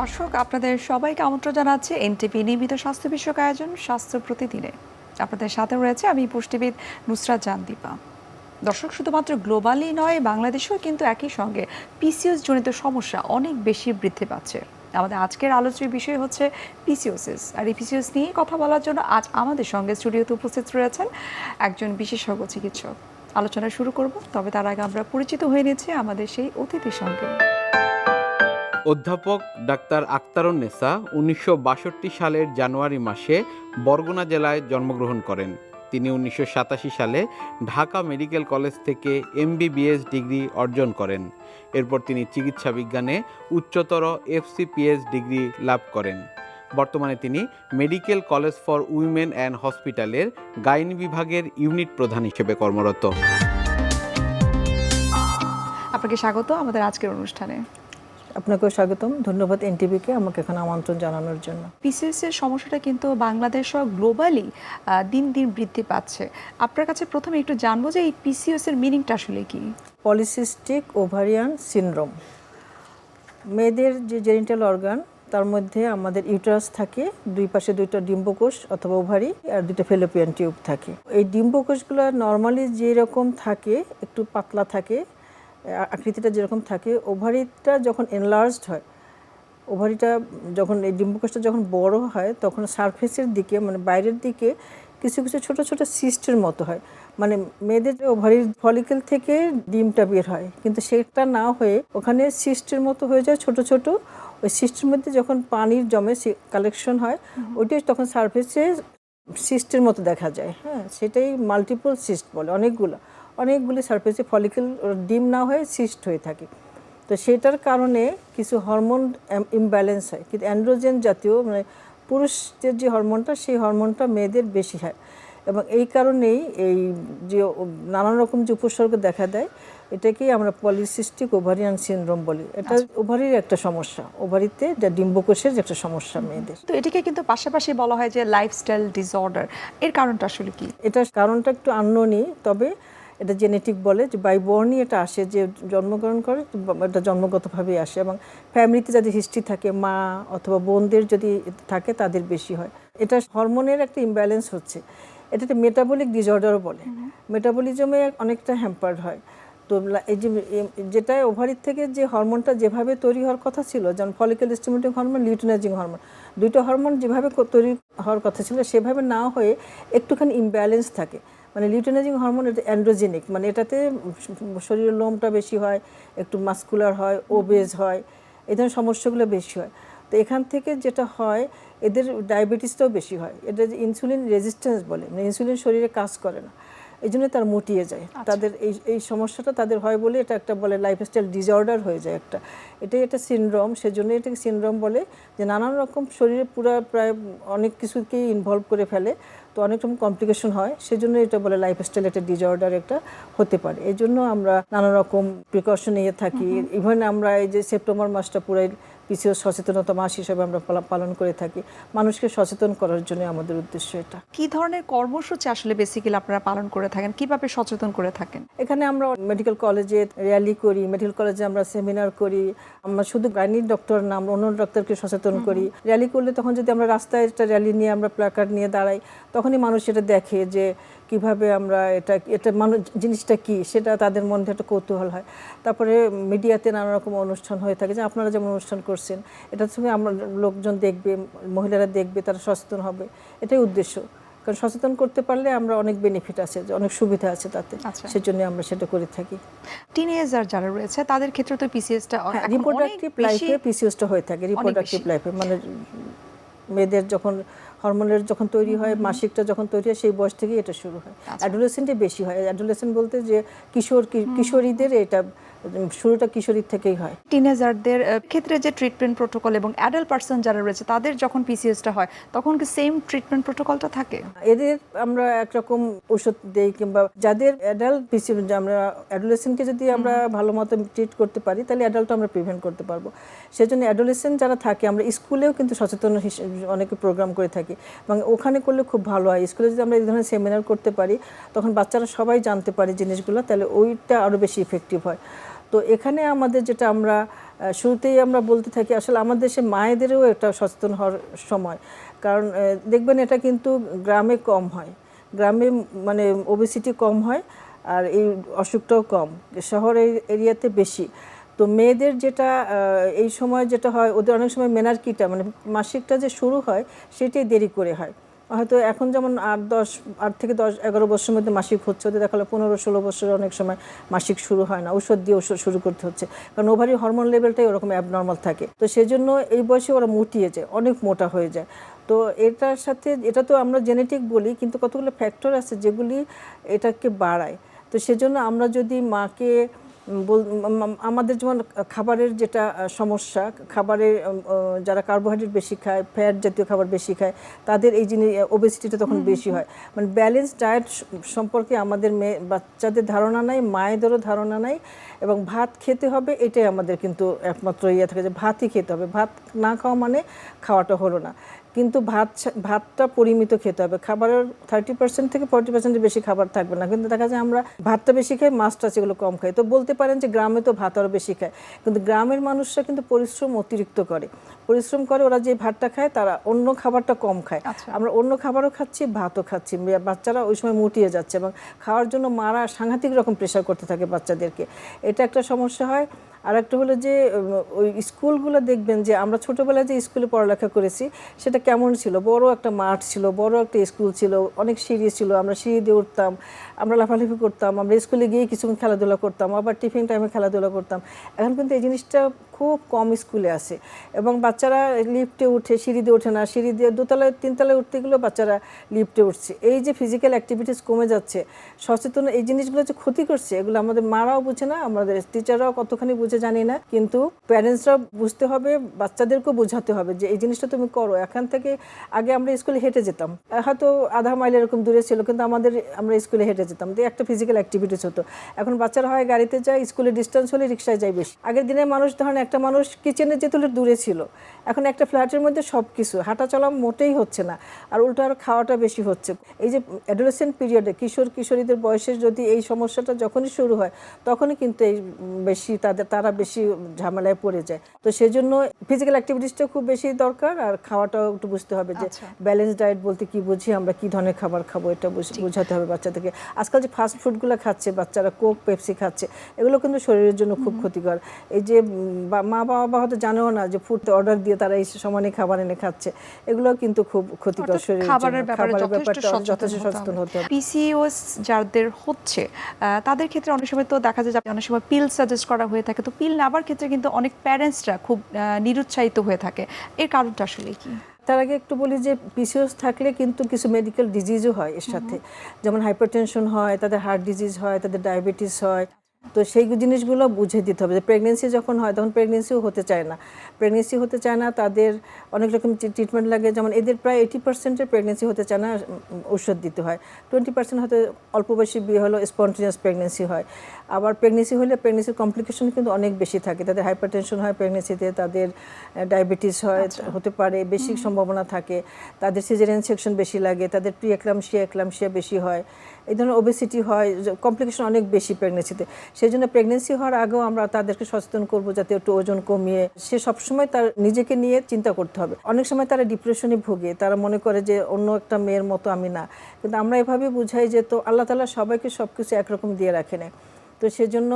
দর্শক, আপনাদের সবাইকে আমন্ত্রণ জানাচ্ছি এনটিভি নিয়মিত স্বাস্থ্য বিষয়ক আয়োজন, স্বাস্থ্য প্রতিদিনে। আপনাদের সাথে রয়েছে আমি পুষ্টিবিদ নুসরাত জান দীপা দর্শক, শুধুমাত্র গ্লোবালি নয়, বাংলাদেশেও কিন্তু একই সঙ্গে পিসিওস জনিত সমস্যা অনেক বেশি বৃদ্ধি পাচ্ছে। আমাদের আজকের আলোচ্য বিষয় হচ্ছে পিসিওসিস আর এই পিসিওস নিয়ে কথা বলার জন্য আজ আমাদের সঙ্গে স্টুডিওতে উপস্থিত রয়েছেন একজন বিশেষজ্ঞ চিকিৎসক। আলোচনা শুরু করব, তবে তার আগে আমরা পরিচিত হয়ে নিচ্ছি আমাদের সেই অতিথির সঙ্গে। অধ্যাপক ডাক্তার আক্তারুন্নেসা উনিশশো বাষট্টি সালের জানুয়ারি মাসে বরগুনা জেলায় জন্মগ্রহণ করেন। তিনি উনিশশো সাতাশি সালে ঢাকা মেডিকেল কলেজ থেকে এমবিবিএস ডিগ্রি অর্জন করেন। এরপর তিনি চিকিৎসা বিজ্ঞানে উচ্চতর এফসিপিএস ডিগ্রি লাভ করেন। বর্তমানে তিনি medical college for women and হসপিটালের গাইন বিভাগের ইউনিট প্রধান হিসেবে কর্মরত। আপনাকে স্বাগত আমাদের আজকের অনুষ্ঠানে। আপনাকেও স্বাগতম। ধন্যবাদ এনটিভিকে আমাকে এখানে আমন্ত্রণ জানানোর জন্য। পিসিএস এর সমস্যাটা কিন্তু বাংলাদেশ সহ গ্লোবালি দিন দিন বৃদ্ধি পাচ্ছে। আপনার কাছে প্রথমে একটু জানব যে এই পিসিএস এর মিনিংটা আসলে কি? পলিসিস্টিক ওভারিয়ান সিনড্রোম মেয়েদের যে জেনিটাল অর্গান তার মধ্যে আমাদের ইউটারাস থাকে দুই পাশে দুইটা ডিম্বকোষ অথবা ওভারি আর দুইটা ফেলোপিয়ান টিউব থাকে। এই ডিম্বকোষগুলো নর্মালি যেরকম থাকে একটু পাতলা থাকে আকৃতিটা যেরকম থাকে ওভারিটা যখন এনলার্জড হয় ওভারিটা যখন এই ডিম্বকোষটা যখন বড় হয় তখন সারফেসের দিকে মানে বাইরের দিকে কিছু কিছু ছোট ছোট সিস্টের মতো হয়। মানে মেয়েদের ওভারির ফলিকেল থেকে ডিমটা বের হয় কিন্তু সেটা না হয়ে ওখানে সিস্টের মতো হয়ে যায় ছোট ছোট। ওই সিস্টের মধ্যে যখন পানির জমে কালেকশন হয় ওইটাই তখন সারফেসে সিস্টের মতো দেখা যায় হ্যাঁ? সেটাই মাল্টিপল সিস্ট বলে অনেকগুলো। অনেকগুলি সারফেসে ফলিকেল ডিম না হয়ে সিস্ট হয়ে থাকে। তো সেটার কারণে কিছু হরমোন ইমব্যালেন্স হয়। কিন্তু অ্যান্ড্রোজেন জাতীয় মানে পুরুষদের যে হরমোনটা সেই হরমোনটা মেয়েদের বেশি হয়। এবং এই কারণেই এই যে নানান রকম যে উপসর্গ দেখা দেয় এটাকেই আমরা পলিসিস্টিক ওভারিয়ান সিনড্রোম বলি। এটা ওভারির একটা সমস্যা। ওভারিতে যা ডিম্বকোষের যে একটা সমস্যা মেয়েদের। তো এটাকে কিন্তু পাশাপাশি বলা হয় যে লাইফস্টাইল ডিসঅর্ডার এর কারণটা আসলে কি? এটার কারণটা একটু আননোনই তবে এটা জেনেটিক বলে যে বাই বর্নই এটা আসে যে জন্মগ্রহণ করে এটা জন্মগতভাবেই আসে এবং ফ্যামিলিতে যদি হিস্ট্রি থাকে মা অথবা বোনদের যদি থাকে তাদের বেশি হয়। এটা হরমোনের একটা ইমব্যালেন্স হচ্ছে। এটা একটা মেটাবলিক ডিসঅর্ডারও বলে। মেটাবলিজমে অনেকটা হ্যাম্পার্ড হয়। তো এই যে যেটা ওভারির থেকে যে হরমোনটা যেভাবে তৈরি হওয়ার কথা ছিল যেমন follicle stimulating hormone luteinizing hormone দুটো হরমোন যেভাবে তৈরি হওয়ার কথা ছিল সেভাবে না হয়ে একটুখানি ইমব্যালেন্স থাকে। মানে লিউটেনাইজিং হরমোন এটা অ্যান্ড্রোজেনিক মানে এটাতে শরীরের লোমটা বেশি হয় একটু মাস্কুলার হয় ওবেজ হয় এই ধরনের সমস্যাগুলো বেশি হয়। তো এখান থেকে যেটা হয় এদের ডায়াবেটিসটাও বেশি হয়। এটা যে ইনসুলিন রেজিস্ট্যান্স বলে মানে ইনসুলিন শরীরে কাজ করে না। এই জন্য তার মুটিয়ে যায়। তাদের এই এই সমস্যাটা তাদের হয় বলে এটা একটা বলে লাইফস্টাইল ডিসঅর্ডার হয়ে যায় একটা। এটাই একটা সিনড্রোম সেজন্য এটাকে সিনড্রোম বলে যে নানান রকম শরীরে পুরো প্রায় অনেক কিছুকেই ইনভলভ করে ফেলে তো অনেক রকম কমপ্লিকেশন হয় সেজন্য এটা বলে লাইফস্টাইল একটা ডিসঅর্ডার একটা হতে পারে। এই জন্য আমরা নানা রকম প্রিকশন নিয়ে থাকি। ইভেন আমরা এই যে সেপ্টেম্বর মাসটা পুরাই পিছিয়ে সচেতনতা মাস হিসেবে আমরা পালন করে থাকি। মানুষকে সচেতন করার জন্য আমাদের উদ্দেশ্য এটা। কি ধরনের কর্মসূচি আসলে বেসিক্যালি আপনারা পালন করে থাকেন? কীভাবে সচেতন করে থাকেন? এখানে আমরা মেডিকেল কলেজে র্যালি করি মেডিকেল কলেজে আমরা সেমিনার করি আমরা শুধু গাইনি ডক্টর না আমরা অন্য ডক্টরকে সচেতন করি। র্যালি করলে তখন যদি আমরা রাস্তায় একটা র্যালি নিয়ে আমরা প্ল্যাকার্ড নিয়ে দাঁড়াই তখনই মানুষ এটা দেখে যে কীভাবে আমরা এটা এটা মানুষ জিনিসটা কি সেটা তাদের মধ্যে একটা কৌতূহল হয়। তারপরে মিডিয়াতে নানা রকম অনুষ্ঠান হয়ে থাকে যে আপনারা যেমন অনুষ্ঠান করছেন এটার সঙ্গে আমরা লোকজন দেখবে মহিলারা দেখবে তারা সচেতন হবে এটাই উদ্দেশ্য। কারণ সচেতন করতে পারলে আমরা অনেক বেনিফিট আছে যে অনেক সুবিধা আছে তাতে আচ্ছা। সেজন্য আমরা সেটা করে থাকি। টিনেজার যারা রয়েছে তাদের ক্ষেত্রে তো পিসিএসটা রিপ্রোডাক্টিভ লাইফে পিসিএসটা হয়ে থাকে রিপ্রোডাক্টিভ লাইফে মানে মেয়েদের যখন হরমোনের যখন তৈরি হয় মাসিকটা যখন তৈরি হয় সেই বয়স থেকেই এটা শুরু হয়। আচ্ছা। অ্যাডোলেসেন্টে বেশি হয়। অ্যাডোলেসেন্ট বলতে যে কিশোর কিশোরীদের এটা শুরুটা কিশোরীর থেকেই হয়। টিনেজারদের ক্ষেত্রে যে ট্রিটমেন্ট প্রোটোকল এবং অ্যাডাল্ট পার্সন যারা রয়েছে তাদের যখন পিসিএসটা হয় তখন কি সেম ট্রিটমেন্ট প্রোটোকলটা থাকে? এদের আমরা একরকম ওষুধ দেই কিংবা যাদের অ্যাডাল্ট পিসি আমরা অ্যাডোলেসেন্টকে যদি আমরা ভালো মতো ট্রিট করতে পারি তাহলে অ্যাডাল্ট আমরা প্রিভেন্ট করতে পারব। সেজন্য অ্যাডোলেসেন্ট যারা থাকে আমরা স্কুলেও কিন্তু সচেতন হিসেবে অনেকে প্রোগ্রাম করে থাকি। এবং ওখানে করলে খুব ভালো হয়। স্কুলে যদি আমরা এই ধরনের সেমিনার করতে পারি তখন বাচ্চারা সবাই জানতে পারে জিনিসগুলো তাহলে ওইটা আরও বেশি ইফেক্টিভ হয়। তো এখানে আমাদের যেটা আমরা শুরুতেই আমরা বলতে থাকি, আসলে আমাদের দেশে মায়েদেরও একটা সচেতন হওয়ার সময়। কারণ দেখবেন এটা কিন্তু গ্রামে কম হয়। গ্রামে মানে ওবেসিটি কম হয় আর এই অসুখটাও কম, শহরের এরিয়াতে বেশি। তো মেয়েদের যেটা এই সময় যেটা হয়, ওদের অনেক সময় মেনার্কিটা মানে মাসিকটা যে শুরু হয়, সেটাই দেরি করে হয়। হয়তো এখন যেমন আট, দশ, আট থেকে দশ, এগারো বছরের মধ্যে মাসিক হচ্ছে, ওদের দেখা গেলো পনেরো, ষোলো বছরে অনেক সময় মাসিক শুরু হয় না ওষুধ দিয়ে ওষুধ শুরু করতে হচ্ছে। কারণ ওভারি হরমোন লেভেলটাই ওরকম অ্যাবনর্মাল থাকে। তো সেই জন্য এই বয়সে ওরা মুটিয়ে যায়, অনেক মোটা হয়ে যায়। তো এটার সাথে, এটা তো আমরা জেনেটিক বলি, কিন্তু কতগুলো ফ্যাক্টর আছে যেগুলি এটাকে বাড়ায়। তো সেজন্য আমরা যদি মাকে আমাদের যেমন খাবারের যেটা সমস্যা খাবারের যারা কার্বোহাইড্রেট বেশি খায় ফ্যাট জাতীয় খাবার বেশি খায় তাদের এই জিনিস ওবেসিটিটা তখন বেশি হয়। মানে ব্যালেন্স ডায়েট সম্পর্কে আমাদের মেয়ে বাচ্চাদের ধারণা নাই মায়েদেরও ধারণা নাই এবং ভাত খেতে হবে এটাই আমাদের কিন্তু একমাত্র ইয়ে থাকে যে ভাতই খেতে হবে। ভাত না খাওয়া মানে খাওয়াটা হলো না। কিন্তু ভাত ভাতটা পরিমিত খেতে হবে। খাবারের থার্টি পার্সেন্ট থেকে ফর্টি পার্সেন্টের বেশি খাবার থাকবে না। কিন্তু দেখা যায় আমরা ভাতটা বেশি খাই মাছটা সেগুলো কম খাই। তো বলতে পারেন যে গ্রামে তো ভাত আরও বেশি খায়। কিন্তু গ্রামের মানুষরা কিন্তু পরিশ্রম অতিরিক্ত করে। পরিশ্রম করে ওরা যে ভাতটা খায় তারা অন্য খাবারটা কম খায়। আচ্ছা। আমরা অন্য খাবারও খাচ্ছি ভাতও খাচ্ছি। বাচ্চারা ওই সময় মুটিয়ে যাচ্ছে এবং খাওয়ার জন্য মারা সাংঘাতিক রকম প্রেশার করতে থাকে বাচ্চাদেরকে। এটা একটা সমস্যা হয়। আর একটা হলো যে ওই স্কুলগুলো দেখবেন যে, আমরা ছোটোবেলায় যে স্কুলে পড়ালেখা করেছি, সেটা কেমন ছিল? বড় একটা মাঠ ছিল, বড় একটা স্কুল ছিল, অনেক সিঁড়ি ছিল, আমরা সিঁড়ি দিয়ে উঠতাম। আমরা লাফালাফি করতাম, আমরা স্কুলে গিয়ে কিছুক্ষণ খেলাধুলা করতাম, আবার টিফিন টাইমে খেলাধুলা করতাম। এখন কিন্তু এই জিনিসটা খুব কম স্কুলে আসে এবং বাচ্চারা লিফটে উঠে, সিঁড়ি দিয়ে ওঠে না, সিঁড়ি দিয়ে দোতলায়, তিনতলায় উঠতে গেলেও বাচ্চারা লিফটে উঠছে। এই যে ফিজিক্যাল অ্যাক্টিভিটিস কমে যাচ্ছে, সচেতন এই জিনিসগুলো যে ক্ষতি করছে, এগুলো আমাদের মারাও বুঝে না, আমাদের টিচাররাও কতখানি বুঝে জানি না, কিন্তু প্যারেন্টসরাও বুঝতে হবে, বাচ্চাদেরকেও বোঝাতে হবে যে এই জিনিসটা তুমি করো। এখান থেকে আগে আমরা স্কুলে হেঁটে যেতাম। হয়তো আধা মাইল এরকম দূরে ছিল, কিন্তু আমাদের, আমরা স্কুলে হেঁটে যেতাম। দিয়ে একটা ফিজিক্যাল অ্যাক্টিভিটিস হতো। এখন বাচ্চারা হয় গাড়িতে যায় স্কুলে ডিস্টেন্স হলে রিক্সায় যায় বেশি। আগের দিনে মানুষ ধরেন একটা মানুষ কিচেনে যেতে হলে দূরে ছিল। এখন একটা ফ্ল্যাটের মধ্যে সব কিছু হাঁটা চলা মোটেই হচ্ছে না। আর উল্টো আর খাওয়াটা বেশি হচ্ছে। এই যে অ্যাডোলেসেন্ট পিরিয়ডে কিশোর কিশোরীদের বয়সের যদি এই সমস্যাটা যখনই শুরু হয় তখনই কিন্তু এই বেশি তাদের তারা বেশি ঝামেলায় পড়ে যায়। তো সেই জন্য ফিজিক্যাল অ্যাক্টিভিটিসটা খুব বেশি দরকার। আর খাওয়াটাও একটু বুঝতে হবে যে আচ্ছা। ব্যালেন্স ডায়েট বলতে কি বুঝি? আমরা কি ধরনের খাবার খাব? এটা বুঝ- বোঝাতে হবে বাচ্চাদেরকে। আজকাল যে ফাস্ট ফুডগুলো খাচ্ছে বাচ্চারা কোক পেপসি খাচ্ছে এগুলো কিন্তু শরীরের জন্য খুব ক্ষতিকর। এই যে মা বাবা হয়তো জানেও না যে ফুড অর্ডার দিয়ে তারা এই সমানে খাবার এনে খাচ্ছে। এগুলো কিন্তু খুব ক্ষতিকর শরীরের খাবারের ব্যাপারে যথেষ্ট ব্যাপারটা যথেষ্ট সচেতন হতে হবে। পিসিওএস যাদের হচ্ছে তাদের ক্ষেত্রে অনেক সময় তো দেখা যায় যে অনেক সময় পিল সাজেস্ট করা হয়ে থাকে। তো পিল নেওয়ার ক্ষেত্রে কিন্তু অনেক প্যারেন্টসরা খুব নিরুৎসাহিত হয়ে থাকে। এর কারণটা আসলে কি? তার আগে একটু বলি যে পিসিওস থাকলে কিন্তু কিছু মেডিকেল ডিজিজও হয় এর সাথে। যেমন হাইপারটেনশন হয় তাদের হার্ট ডিজিজ হয় তাদের ডায়াবেটিস হয়। তো সেই জিনিসগুলো বুঝে দিতে হবে যে প্রেগনেন্সি যখন হয় তখন প্রেগনেন্সিও হতে চায় না। প্রেগনেন্সি হতে চায় না তাদের অনেক রকম ট্রিটমেন্ট লাগে যেমন এদের প্রায় এইটি পার্সেন্টের প্রেগনেন্সি হতে চায় না ওষুধ দিতে হয়। টোয়েন্টি পার্সেন্ট হয়তো অল্প বয়সী বিয়ে হলো স্পন্টেনিয়াস প্রেগনেন্সি হয়। আবার প্রেগনেন্সি হলে প্রেগনেন্সির কমপ্লিকেশন কিন্তু অনেক বেশি থাকে। তাদের হাইপারটেনশন হয় প্রেগনেন্সিতে তাদের ডায়াবেটিস হয় হতে পারে বেশি সম্ভাবনা থাকে। তাদের সিজারিয়ান সেকশন বেশি লাগে তাদের প্রি একলামশিয়া একলামশিয়া বেশি হয়। এই ধরনের ওবেসিটি হয় কমপ্লিকেশন অনেক বেশি প্রেগনেন্সিতে সেই জন্য প্রেগনেন্সি হওয়ার আগেও আমরা তাদেরকে সচেতন করব যাতে একটু ওজন কমিয়ে, সে সবসময় তার নিজেকে নিয়ে চিন্তা করতে হবে। অনেক সময় তারা ডিপ্রেশনে ভোগে, তারা মনে করে যে অন্য একটা মেয়ের মতো আমি না। কিন্তু আমরা এভাবে বুঝাই যে তো আল্লাহ তালা সবাইকে সব কিছু একরকম দিয়ে রাখে না তো সেজন্য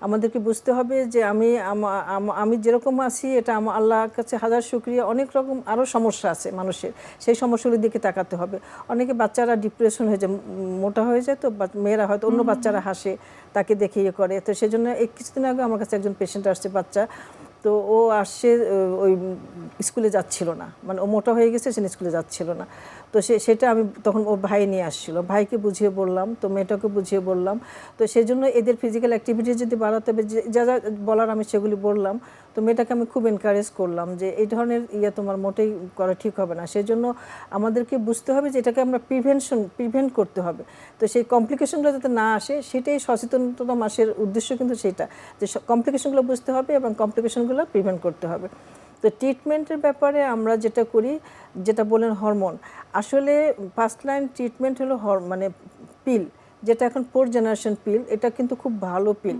আমাদেরকে বুঝতে হবে যে আমি আমা- যেরকম আছি এটা আমার আল্লাহর কাছে হাজার শুক্রিয়া। অনেক রকম আরও সমস্যা আছে মানুষের। সেই সমস্যাগুলির দিকে তাকাতে হবে। অনেকে বাচ্চারা ডিপ্রেশন হয়ে যায় মোটা হয়ে যায় তো মেয়েরা হয়তো অন্য বাচ্চারা হাসে তাকে দেখে ইয়ে করে। তো সেই জন্য এই কিছুদিন আগে আমার কাছে একজন পেশেন্ট আসছে বাচ্চা। তো ও আসছে ওই স্কুলে যাচ্ছিল না। মানে ও মোটা হয়ে গেছে, সে স্কুলে যাচ্ছিল না। তো সে, সেটা আমি তখন ও ভাই নিয়ে আসছিল। ভাইকে বুঝিয়ে বললাম, তো মেয়েটাকে বুঝিয়ে বললাম। তো সেই জন্য এদের ফিজিক্যাল অ্যাক্টিভিটি যদি বাড়াতে হবে, যে- যা যা বলার আমি সেগুলি বললাম। তো মেয়েটাকে আমি খুব এনকারেজ করলাম যে এই ধরনের ইয়ে তোমার মোটেই করা ঠিক হবে না। সেই জন্য আমাদেরকে বুঝতে হবে যে এটাকে আমরা প্রিভেনশন প্রিভেন্ট করতে হবে। তো সেই কমপ্লিকেশনগুলো যাতে না আসে, সেটাই সচেতনতা মাসের উদ্দেশ্য কিন্তু সেটা। যে কমপ্লিকেশনগুলো বুঝতে হবে এবং কমপ্লিকেশনগুলো প্রিভেন্ট করতে হবে। তো ট্রিটমেন্টের ব্যাপারে আমরা যেটা করি, যেটা বলেন হরমোন আসলে ফার্স্ট লাইন ট্রিটমেন্ট হলো হর মানে পিল যেটা এখন ফোর জেনারেশন পিল এটা কিন্তু খুব ভালো পিল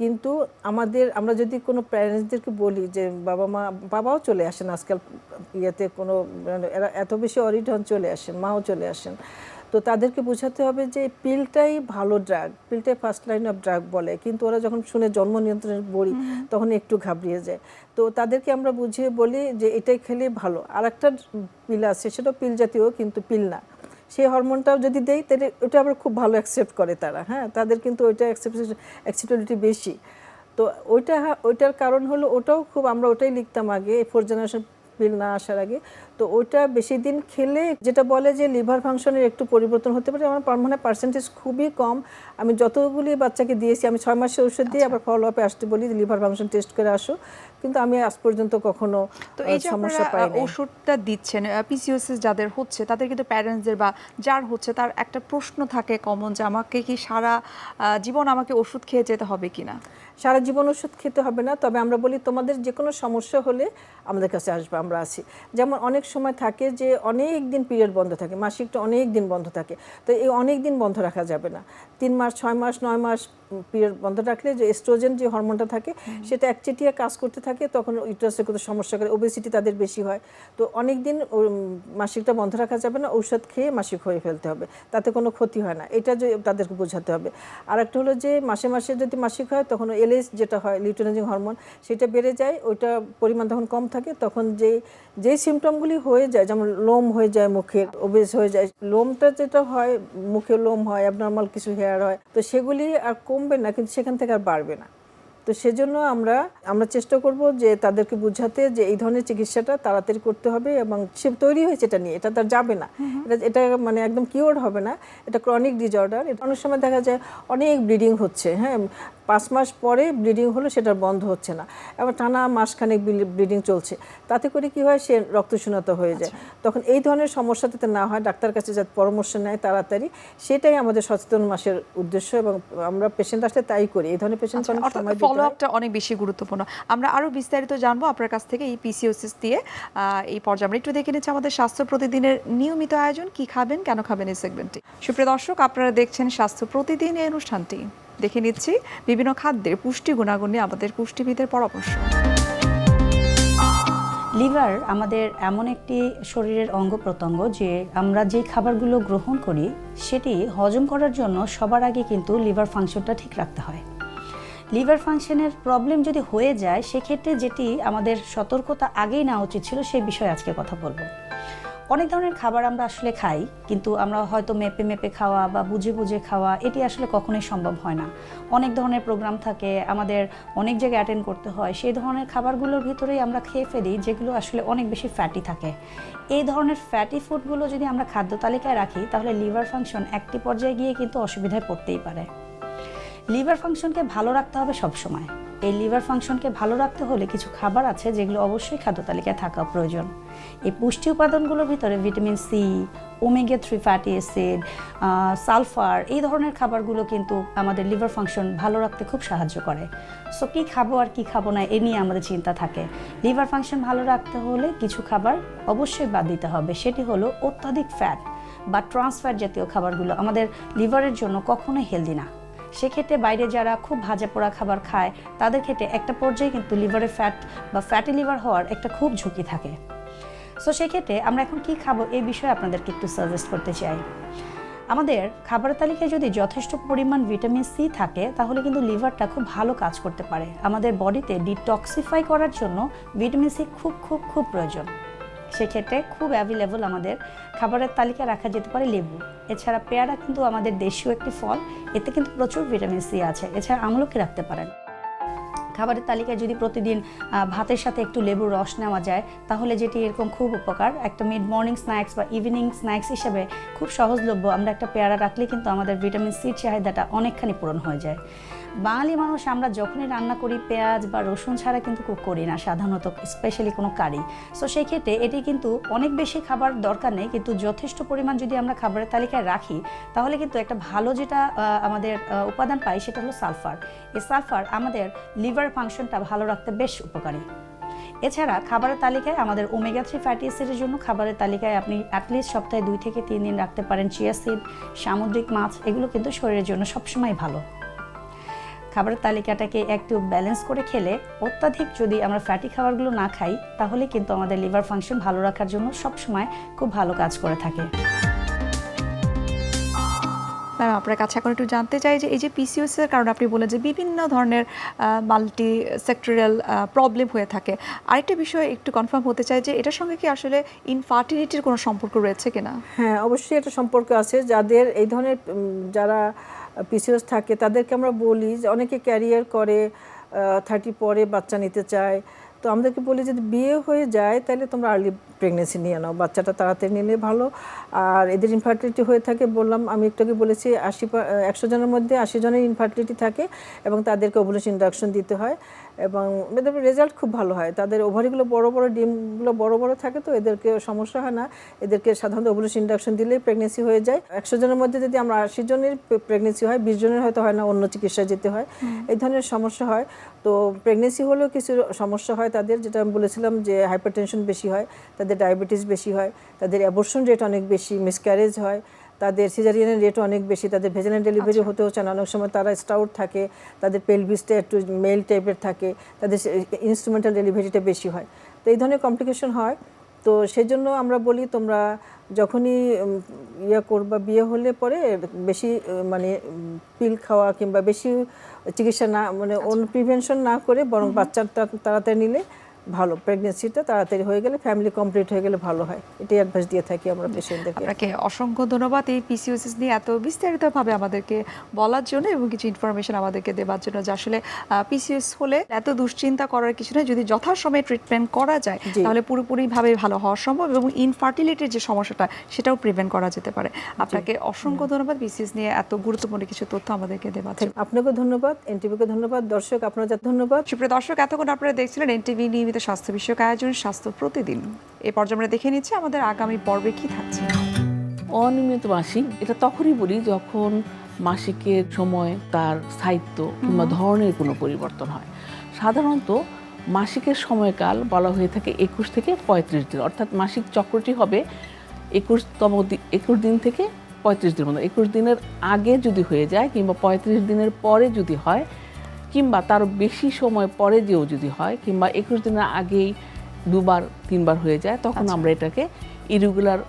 কিন্তু আমাদের আমরা যদি কোনো প্যারেন্টসদেরকে বলি যে বাবা মা বাবাও চলে আসেন আজকাল ইয়েতে কোনো মানে এরা এত বেশি অরিটন চলে আসেন মাও চলে আসেন তো তাদেরকে বোঝাতে হবে যে পিলটাই ভালো ড্রাগ পিলটাই ফার্স্ট লাইন অফ ড্রাগ বলে। কিন্তু ওরা যখন শুনে জন্ম নিয়ন্ত্রণের বড়ি তখন একটু ঘাবড়িয়ে যায়। তো তাদেরকে আমরা বুঝিয়ে বলি যে এটাই খেলে ভালো। আর একটা পিল আছে সেটা পিল জাতীয় কিন্তু পিল না। সেই হরমোনটাও যদি দেয় তাহলে ওটা আবার খুব ভালো অ্যাকসেপ্ট করে তারা। হ্যাঁ তাদের কিন্তু ওইটা অ্যাকসেপ্টেবিলিটি বেশি। তো ওইটা ওইটার কারণ হলো ওটাও খুব, আমরা ওটাই লিখতাম আগে ফোর জেনারেশন বিল না আসার আগে। তো ওটা বেশি দিন খেলে যেটা বলে যে লিভার ফাংশনের একটু পরিবর্তন হতে পারে আমার মানে পার্সেন্টেজ খুবই কম। আমি যতগুলি বাচ্চাকে দিয়েছি আমি ছয় মাসের ওষুধ দিয়ে আবার ফলো আপে আসতে বলি লিভার ফাংশন টেস্ট করে আসো। কিন্তু আমি আজ পর্যন্ত কখনো তো এই সমস্যা পাই ওষুধটা দিচ্ছেন পিসিওসিস যাদের হচ্ছে তাদের কিন্তু প্যারেন্টসদের বা যার হচ্ছে তার একটা প্রশ্ন থাকে কমন যে আমাকে কি সারা জীবন আমাকে ওষুধ খেয়ে যেতে হবে কিনা? সারা জীবন ওষুধ খেতে হবে না তবে আমরা বলি তোমাদের যে কোনো সমস্যা হলে আমাদের কাছে আসবে আমরা আছি। যেমন অনেক সময় থাকে যে অনেক দিন পিরিয়ড বন্ধ থাকে, মাসিকটা অনেক দিন বন্ধ থাকে। তো এই অনেক দিন বন্ধ রাখা যাবে না। তিন মাস, ছয় মাস, নয় মাস পিরিয়ড বন্ধ রাখলে যে এস্ট্রোজেন যে হরমোনটা থাকে সেটা একচেটিয়া কাজ করতে থাকে তখন ইউটারাসের কোনো সমস্যা করে ওবেসিটি তাদের বেশি হয়। তো অনেক দিন মাসিকটা বন্ধ রাখা যাবে না ঔষধ খেয়ে মাসিক হয়ে ফেলতে হবে তাতে কোনো ক্ষতি হয় না। এটা যে তাদেরকে বোঝাতে হবে। আর একটা হলো যে মাসে মাসে যদি মাসিক হয় তখন এলএস যেটা হয় লিউটেনাইজিং হরমোন সেটা বেড়ে যায় ওইটা পরিমাণ তখন কম থাকে তখন যে যেই সিমটমগুলি হয়ে যায় যেমন লোম হয়ে যায় মুখের ওবেস হয়ে যায় লোমটা যেটা হয় মুখে লোম হয় অ্যাবনর্মাল কিছু হেয়ার হয় তো সেগুলি আর কমবে না কিন্তু সেখান থেকে আর বাড়বে না। তো সেজন্য আমরা আমরা চেষ্টা করব যে তাদেরকে বুঝাতে যে এই ধরনের চিকিৎসাটা তাড়াতাড়ি করতে হবে এবং সে তৈরি হয়েছে এটা নিয়ে এটা তার যাবে না। এটা এটা মানে একদম কিওর হবে না। এটা ক্রনিক ডিজর্ডার এটা অনেক সময় দেখা যায় অনেক ব্লিডিং হচ্ছে হ্যাঁ? পাঁচ মাস পরে ব্লিডিং হলো সেটার বন্ধ হচ্ছে না। এবার টানা মাসখানেক ব্লিডিং চলছে। তাতে করে কি হয় সে রক্তশূন্যতা হয়ে যায়। তখন এই ধরনের সমস্যা যাতে না হয় ডাক্তার কাছে যাতে পরামর্শ নেয় তাড়াতাড়ি সেটাই আমাদের সচেতন মাসের উদ্দেশ্য এবং আমরা পেশেন্ট আসলে তাই করি। এই ধরনের পেশেন্ট ফলো আপটা অনেক বেশি গুরুত্বপূর্ণ। আমরা আরও বিস্তারিত জানব আপনার কাছ থেকে এই পিসিওসিস দিয়ে। এই পর্যায়ে আমরা একটু দেখে নিচ্ছি আমাদের স্বাস্থ্য প্রতিদিনের নিয়মিত আয়োজন কি খাবেন কেন খাবেন এই সেগমেন্টটি সুপ্রিয় দর্শক আপনারা দেখছেন স্বাস্থ্য প্রতিদিন এই অনুষ্ঠানটি। দেখে নিচ্ছি বিভিন্ন খাদ্যের পুষ্টি গুণাগুণ নিয়ে আমাদের পুষ্টিবিদের পরামর্শ। লিভার আমাদের এমন একটি শরীরের অঙ্গ প্রত্যঙ্গ যে আমরা যে খাবারগুলো গ্রহণ করি, সেটি হজম করার জন্য সবার আগে কিন্তু লিভার ফাংশনটা ঠিক রাখতে হয়। লিভার ফাংশনের প্রবলেম যদি হয়ে যায়, সেক্ষেত্রে যেটি আমাদের সতর্কতা আগেই নেওয়া উচিত ছিল, সেই বিষয়ে আজকে কথা বলব। অনেক ধরনের খাবার আমরা আসলে খাই, কিন্তু আমরা হয়তো মেপে মেপে খাওয়া বা বুঝে বুঝে খাওয়া এটি আসলে কখনোই সম্ভব হয় না। অনেক ধরনের প্রোগ্রাম থাকে, আমাদের অনেক জায়গায় অ্যাটেন্ড করতে হয়, সেই ধরনের খাবারগুলোর ভিতরেই আমরা খেয়ে ফেলি যেগুলো আসলে অনেক বেশি ফ্যাটি থাকে। এই ধরনের ফ্যাটি ফুডগুলো যদি আমরা খাদ্য তালিকায় রাখি, তাহলে লিভার ফাংশন একটি পর্যায়ে গিয়ে কিন্তু অসুবিধায় পড়তেই পারে। লিভার ফাংশনকে ভালো রাখতে হবে সবসময়। এই লিভার ফাংশনকে ভালো রাখতে হলে কিছু খাবার আছে যেগুলো অবশ্যই খাদ্য তালিকায় থাকা প্রয়োজন। এই পুষ্টি উপাদানগুলোর ভিতরে vitamin C, omega three fatty acid sulphur এই ধরনের খাবারগুলো কিন্তু আমাদের লিভার ফাংশন ভালো রাখতে খুব সাহায্য করে। সো কী খাব আর কী খাব না এ নিয়ে আমাদের চিন্তা থাকে। লিভার ফাংশন ভালো রাখতে হলে কিছু খাবার অবশ্যই বাদ দিতে হবে। সেটি হলো অত্যাধিক ফ্যাট বা ট্রান্সফ্যাট জাতীয় খাবারগুলো আমাদের লিভারের জন্য কখনোই হেলদি না। সেক্ষেত্রে বাইরে যারা খুব ভাজা পোড়া খাবার খায়, তাদের ক্ষেত্রে একটা পর্যায়ে কিন্তু লিভারে ফ্যাট বা ফ্যাটি লিভার হওয়ার একটা খুব ঝুঁকি থাকে। সো সেক্ষেত্রে আমরা এখন কি খাব এই বিষয়ে আপনাদেরকে একটু সাজেস্ট করতে চাই। আমাদের খাবার তালিকায় যদি যথেষ্ট পরিমাণ ভিটামিন সি থাকে, তাহলে কিন্তু লিভারটা খুব ভালো কাজ করতে পারে। আমাদের বডিতে ডিটক্সিফাই করার জন্য ভিটামিন সি খুব খুব খুব প্রয়োজন। সেক্ষেত্রে খুব অ্যাভেলেবল আমাদের। খাবারের তালিকায় রাখা যেতে পারে লেবু। এছাড়া পেয়ারা কিন্তু আমাদের দেশীয় একটি ফল। এতে কিন্তু প্রচুর ভিটামিন সি আছে। এছাড়া আমলকি রাখতে পারেন। খাবারের তালিকায় যদি প্রতিদিন ভাতের সাথে একটু লেবুর রস নেওয়া যায়, তাহলে যেটি এরকম খুব উপকার, একটা মিড মর্নিং স্ন্যাক্স বা ইভিনিং স্ন্যাক্স হিসেবে খুব সহজলভ্য। আমরা একটা পেয়ারা রাখলে কিন্তু আমাদের ভিটামিন সির চাহিদাটা অনেকখানি পূরণ হয়ে যায়। বাঙালি মানুষ আমরা যখনই রান্না করি, পেঁয়াজ বা রসুন ছাড়া কিন্তু কুক করি না, সাধারণত স্পেশালি কোনো কারি। সো সেই ক্ষেত্রে এটি কিন্তু অনেক বেশি খাবার দরকার নেই, কিন্তু যথেষ্ট পরিমাণ যদি আমরা খাবারের তালিকায় রাখি, তাহলে কিন্তু একটা ভালো যেটা আমাদের উপাদান পাই সেটা হলো সালফার। এই সালফার আমাদের লিভার ফাংশনটা ভালো রাখতে বেশ উপকারী। এছাড়া খাবারের তালিকায় আমাদের ওমেগা থ্রি ফ্যাটি অ্যাসিডের জন্য খাবারের তালিকায় আপনি অ্যাটলিস্ট সপ্তাহে দুই থেকে তিন দিন রাখতে পারেন চিয়া সিড সামুদ্রিক মাছ, এগুলো কিন্তু শরীরের জন্য সবসময় ভালো। খাবারের তালিকাটাকে একটু ব্যালেন্স করে খেলে অত্যাধিক যদি আমরা ফ্যাটি খাবারগুলো না খাই তাহলে কিন্তু আমাদের লিভার ফাংশন ভালো রাখার জন্য সবসময় খুব ভালো কাজ করে থাকে। ম্যাম আপনার কাছে এখন একটু জানতে চাই যে এই যে পিসিওএস এর কারণে আপনি বলেন যে বিভিন্ন ধরনের মাল্টি সেক্টরিয়াল প্রবলেম হয়ে থাকে। আরেকটা বিষয় একটু কনফার্ম হতে চাই যে এটার সঙ্গে কি আসলে ইনফার্টিলিটির কোনো সম্পর্ক রয়েছে কিনা? হ্যাঁ অবশ্যই একটা সম্পর্ক আছে। যাদের এই ধরনের যারা পিসিওস থাকে, তাদেরকে আমরা বলি যে অনেকে ক্যারিয়ার করে থার্টি পরে বাচ্চা নিতে চায়। তো আমাদেরকে বলি যদি বিয়ে হয়ে যায়, তাহলে তোমরা আর্লি প্রেগনেন্সি নিয়ে নাও। বাচ্চাটা তাড়াতাড়ি নিলে ভালো। আর এদের ইনফার্টিলিটি হয়ে থাকে বললাম আমি একটু আগে বলেছি আশি একশো জনের মধ্যে আশি জনের ইনফার্টিলিটি থাকে এবং তাদেরকে ওভুলেশন ইন্ডাকশন দিতে হয় এবং এদের রেজাল্ট খুব ভালো হয়। তাদের ওভারিগুলো বড় বড় ডিমগুলো বড় বড় থাকে তো এদেরকে সমস্যা হয় না। এদেরকে সাধারণত ওভুলেশন ইন্ডাকশন দিলেই প্রেগনেন্সি হয়ে যায়। একশো জনের মধ্যে যদি আমরা আশি জনের প্রেগনেন্সি হয় বিশ জনের হয়তো হয় না অন্য চিকিৎসায় যেতে হয়। এই ধরনের সমস্যা হয়। তো প্রেগনেন্সি হলেও কিছু সমস্যা হয় তাদের যেটা আমি বলেছিলাম যে হাইপারটেনশন বেশি হয় তাদের ডায়াবেটিস বেশি হয় তাদের অ্যাবর্শন রেট অনেক বেশি মিসক্যারেজ হয় তাদের সিজারিয়ানের রেট অনেক বেশি তাদের ভেজেনাল ডেলিভারি হতে হচ্ছে না। অনেক সময় তারা স্টাউট থাকে তাদের পেলভিসটা একটু মেল টাইপের থাকে তাদের ইনস্ট্রুমেন্টাল ডেলিভারিটা বেশি হয়। তো এই ধরনের কমপ্লিকেশন হয়। তো সেই জন্য আমরা বলি তোমরা যখনই ইয়ে করবা বিয়ে হলে পরে বেশি মানে পিল খাওয়া কিংবা বেশি চিকিৎসা না মানে অন্য প্রিভেনশন না করে বরং বাচ্চাটা তাড়াতাড়ি নিলে ভালো। প্রেগনেন্সিটা তাড়াতাড়ি হয়ে গেলে ফ্যামিলি কমপ্লিট হয়ে গেলে ভালো হয়। এটাই অ্যাডভাইস দিয়ে থাকি আমরা পেশেন্টদেরকে আপনাকে অসংখ্য ধন্যবাদ এই পিসিওসিস নিয়ে এত বিস্তারিতভাবে আমাদেরকে বলার জন্য এবং কিছু ইনফরমেশন আমাদেরকে দেওয়ার জন্য যে আসলে পিসিওএস হলে এত দুশ্চিন্তা করার কিছু নেই। যদি যথাসময়ে ট্রিটমেন্ট করা যায় তাহলে পুরোপুরিভাবে ভালো হওয়া সম্ভব এবং ইনফার্টিলিটির যে সমস্যাটা সেটাও প্রিভেন্ট করা যেতে পারে। আপনাকে অসংখ্য ধন্যবাদ। পিসিএস নিয়ে এত গুরুত্বপূর্ণ কিছু তথ্য আমাদেরকে দেওয়ার জন্য। আপনাকে ধন্যবাদ এনটিভিকে ধন্যবাদ। দর্শক আপনার ধন্যবাদ। সুপ্রিয় দর্শক এতক্ষণ আপনারা দেখছিলেন এনটিভি নিয়মিত স্বাস্থ্য বিষয়ক আয়োজন স্বাস্থ্য প্রতিদিন। এই পর্যায়ে আমরা দেখে নিচ্ছি আমাদের আগামী পর্বে কি থাকছে। অনিয়মিত মাসিক এটা তখনই বলি যখন মাসিকের সময় তার স্থায়িত্ব কিংবা ধরনের কোনো পরিবর্তন হয়। সাধারণত মাসিকের সময়কাল বলা হয়ে থাকে একুশ থেকে পঁয়ত্রিশ দিন। অর্থাৎ মাসিক চক্রটি হবে একুশতম একুশ দিন থেকে পঁয়ত্রিশ দিন মতো একুশ দিনের আগে যদি হয়ে যায় কিংবা পঁয়ত্রিশ দিনের পরে যদি হয় কিংবা তার বেশি সময় পরে যেও যদি হয় কিংবা একুশ দিনের আগেই দুবার তিনবার হয়ে যায় তখন আমরা এটাকে ইরেগুলার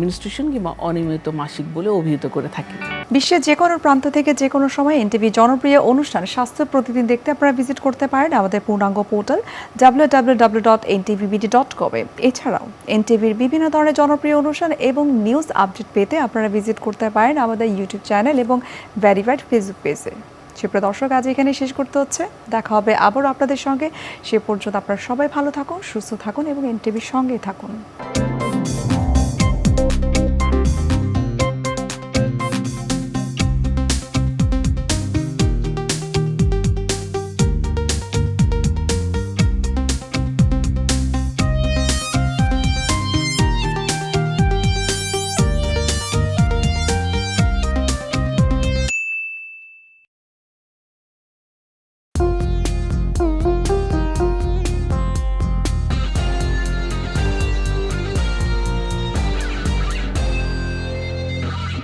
মিনিস্ট্রেশন কিংবা অনিয়মিত মাসিক বলে অভিহিত করে থাকি। বিশ্বের যে কোনো প্রান্ত থেকে যে কোনো সময় এনটিভি জনপ্রিয় অনুষ্ঠান স্বাস্থ্য প্রতিদিন দেখতে আপনারা ভিজিট করতে পারেন আমাদের পূর্ণাঙ্গ portal W W W dot NTVBD dot কমে এছাড়াও এনটিভির বিভিন্ন ধরনের জনপ্রিয় অনুষ্ঠান এবং নিউজ আপডেট পেতে আপনারা ভিজিট করতে পারেন আমাদের ইউটিউব চ্যানেল এবং ভ্যারিফাইড ফেসবুক পেজে সুপ্রিয় দর্শক, আজ এখানে শেষ করতে হচ্ছে। দেখা হবে আবারও আপনাদের সঙ্গে। সে পর্যন্ত আপনারা সবাই ভালো থাকুন, সুস্থ থাকুন এবং এনটিভির সঙ্গেই থাকুন।